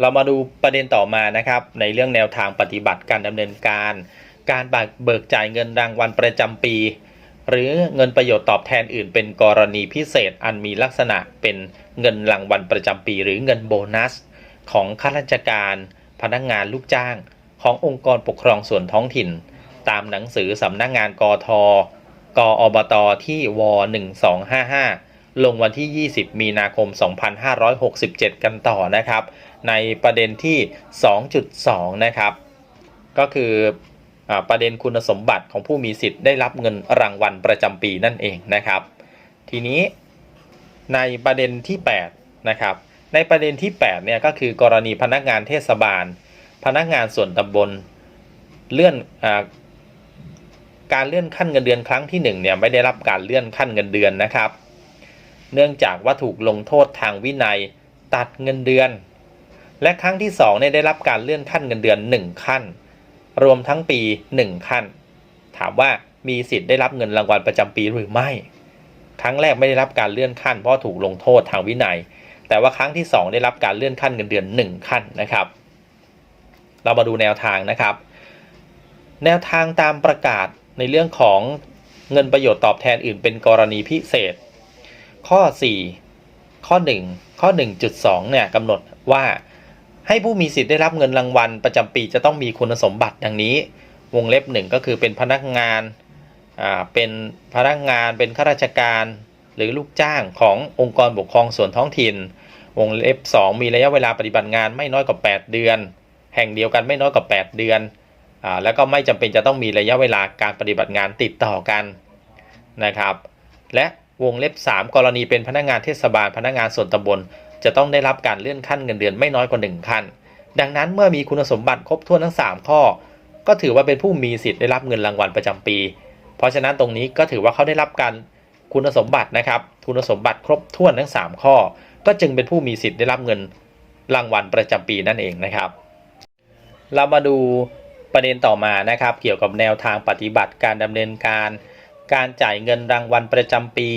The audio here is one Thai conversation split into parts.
เรามาดูประเด็นต่อมานะครับ ในเรื่องแนวทางปฏิบัติการดำเนินการ การเบิกจ่ายเงินรางวัลประจำปี หรือเงินประโยชน์ตอบแทนอื่น เป็นกรณีพิเศษอันมีลักษณะเป็นเงินรางวัลประจำปี หรือเงินโบนัส ของข้าราชการ พนักงานลูกจ้าง ขององค์กรปกครองส่วนท้องถิ่น ตามหนังสือสำนักงานกทกอบตที่ว 1255 ลงวันที่ 20 มีนาคม 2567 กันต่อนะครับ ในประเด็นที่ 2.2 นะครับ ก็คืออประเด็นคุณสมบัติของผู้มีสิทธิ์ได้รับเงินรางวัลประจำปีนั่นเองนะครับ ทีนี้ในประเด็นที่ 8 นะครับ ในประเด็นที่ 8 เนี่ยก็คือกรณีพนักงานเทศบาล พนักงานส่วนตำบลเลื่อนอการเลื่อนขั้นเงินเดือนครั้งที่1เนี่ยไม่ได้รับการเลื่อนขั้นเงินเดือนนะครับ เนื่องจากว่าถูกลงโทษทางวินัยตัดเงินเดือน และครั้งที่2เนี่ยได้รับการเลื่อนขั้นเงินเดือน 1 ขั้น รวมทั้งปี 1 ขั้น ถามว่ามีสิทธิ์ได้รับเงินรางวัลประจำปีหรือไม่ ครั้งแรกไม่ได้รับการเลื่อนขั้น เพราะถูกลงโทษทางวินัย แต่ว่าครั้งที่ 2 ได้รับการเลื่อนขั้นเงินเดือน 1 ขั้นนะครับ เรามาดูแนวทางนะครับ แนวทางตามประกาศในเรื่องของเงินประโยชน์ตอบแทนอื่นเป็นกรณีพิเศษ ข้อ 4 ข้อ 1 ข้อ 1.2 เนี่ยกำหนดว่าให้ผู้มีสิทธิ์ได้รับเงินรางวัล ประจำปีจะต้องมีคุณสมบัติดังนี้ วงเล็บ 1 ก็คือเป็นพนักงานเป็นพนักงานเป็นข้าราชการหรือลูกจ้างขององค์กรปกครองส่วนท้องถิ่น วงเล็บ 2 มีระยะเวลาปฏิบัติงานไม่น้อยกว่า 8 เดือน แห่งเดียวกันไม่น้อยกว่า 8 เดือนอแล้วก็ไม่จำเป็นจะต้องมีระยะเวลาการปฏิบัติงานติดต่อกันนะครับ และ วงเล็บ 3 กรณีเป็นพนักงานเทศบาลพนักงานส่วนตำบล จะต้องได้รับการเลื่อนขั้นเงินเดือนไม่น้อยกว่า1ขั้น ดังนั้นเมื่อมีคุณสมบัติครบถ้วนทั้ง 3 ข้อ ก็ถือว่าเป็นผู้มีสิทธิ์ได้รับเงินรางวัลประจำปี เพราะฉะนั้นตรงนี้ก็ถือว่าเขาได้รับการคุณสมบัตินะครับ คุณสมบัติครบถ้วนทั้ง 3 ข้อ ก็จึงเป็นผู้มีสิทธิ์ได้รับเงินรางวัลประจำปีนั่นเองนะครับ เรามาดูประเด็นต่อมานะครับ เกี่ยวกับแนวทางปฏิบัติการดำเนินการ การจ่ายเงินรางวัลประจำปี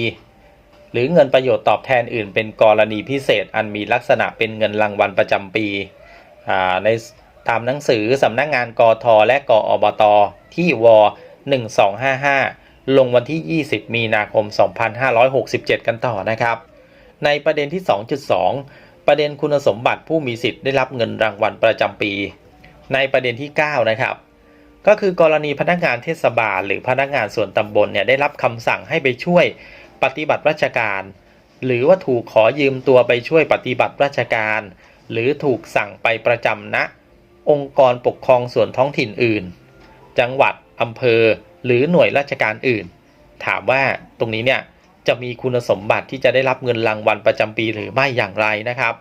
หรือเงินประโยชน์ตอบแทนอื่น เป็นกรณีพิเศษอันมีลักษณะเป็นเงินรางวัลประจำปีในตามหนังสือสำนักงานกทและกอบต ที่ว 1255 ลงวันที่ 20 มีนาคม 2567 กันต่อนะครับ ในประเด็นที่ 2.2 ประเด็นคุณสมบัติผู้มีสิทธิ์ได้รับเงินรางวัลประจำปี ในประเด็นที่ 9 นะครับ ก็คือกรณีพนักงานเทศบาล หรือพนักงานส่วนตำบลเนี่ยได้รับคำสั่งให้ไปช่วยปฏิบัติราชการ หรือว่าถูกขอยืมตัวไปช่วยปฏิบัติราชการ หรือถูกสั่งไปประจำณองค์กรปกครองส่วนท้องถิ่นอื่น จังหวัดอำเภอ หรือหน่วยราชการอื่น ถามว่าตรงนี้เนี่ยจะมีคุณสมบัติที่จะได้รับเงินรางวัลประจำปีหรือไม่อย่างไรนะครับ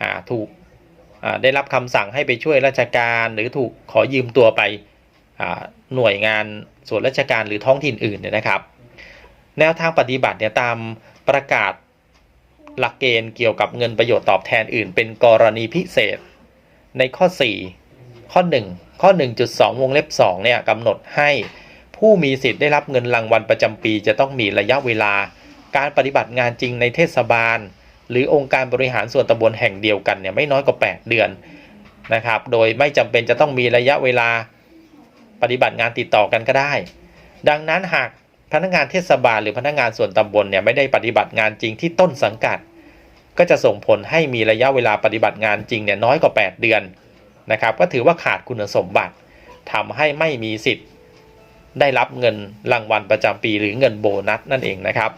อ่าถูกอ่าได้รับคำสั่งให้ไปช่วยราชการ หรือถูกขอยืมตัวไป หน่วยงานส่วนราชการหรือท้องถิ่นอื่นเนี่ยนะครับ แนวทางปฏิบัติเนี่ยตามประกาศหลักเกณฑ์เกี่ยวกับเงินประโยชน์ตอบแทนอื่น เป็นกรณีพิเศษ ในข้อ 4 ข้อ 1 ข้อ 1.2 วงเล็บ2เนี่ยกำหนดให้ผู้มีสิทธิ์ได้รับเงินรางวัลประจำปี จะต้องมีระยะเวลา การปฏิบัติงานจริงในเทศบาล หรือองค์การบริหารส่วนตำบลแห่งเดียวกันเนี่ยไม่น้อยกว่า 8 เดือนนะครับ โดยไม่จำเป็นจะต้องมีระยะเวลา ปฏิบัติงานติดต่อกันก็ได้ ดังนั้นหากพนักงานเทศบาลหรือพนักงานส่วนตำบลเนี่ยไม่ได้ปฏิบัติงานจริงที่ต้นสังกัด ก็จะส่งผลให้มีระยะเวลาปฏิบัติงานจริงเนี่ยน้อยกว่า 8 เดือนนะครับก็ถือว่าขาดคุณสมบัติ ทำให้ไม่มีสิทธิ์ ได้รับเงินรางวัลประจำปีหรือเงินโบนัสนั่นเองนะครับ